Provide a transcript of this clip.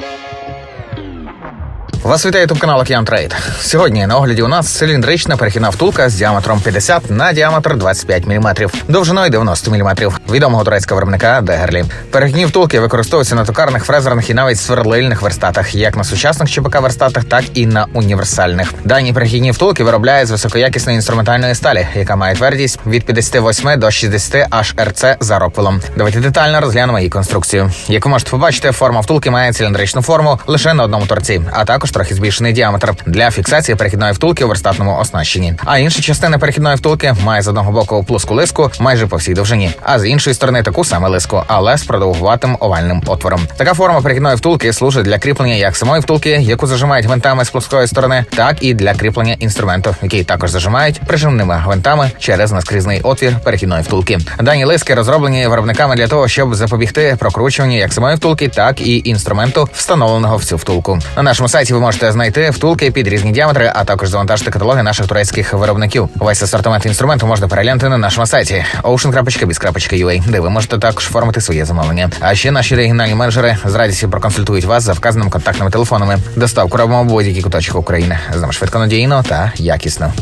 Música Вас вітає ютуб канал Океан Трейд. Сьогодні на огляді у нас циліндрична перехідна втулка з діаметром 50 на діаметр 25 мм, довжиною 90 мм, відомого турецького виробника Дегерлі. Перехідні втулки використовуються на токарних, фрезерних і навіть сверлильних верстатах, як на сучасних ЧПК верстатах, так і на універсальних. Дані перехідні втулки виробляють з високоякісної інструментальної сталі, яка має твердість від 58 до 60 HRC за роквелом. Давайте детально розглянемо її конструкцію. Як ви можете побачити, форма втулки має циліндричну форму лише на одному торці, а також трохи збільшений діаметр для фіксації перехідної втулки у верстатному оснащенні. А інша частина перехідної втулки має з одного боку плоску лиску майже по всій довжині, а з іншої сторони таку саме лиску, але з продовгуватим овальним отвором. Така форма перехідної втулки служить для кріплення як самої втулки, яку зажимають гвинтами з плоскої сторони, так і для кріплення інструменту, який також зажимають прижимними гвинтами через наскрізний отвір перехідної втулки. Дані лиски розроблені виробниками для того, щоб запобігти прокручуванню як самої втулки, так і інструменту, встановленого в цю втулку. На нашому сайті ви можете знайти втулки під різні діаметри, а також завантажити каталоги наших турецьких виробників. Весь асортимент інструменту можна переглянути на нашому сайті ocean.biz.ua, де ви можете також оформити своє замовлення. А ще наші регіональні менеджери з радістю проконсультують вас за вказаними контактними телефонами. Доставку робимо в будь-який куточок України. З нами швидко надійно та якісно.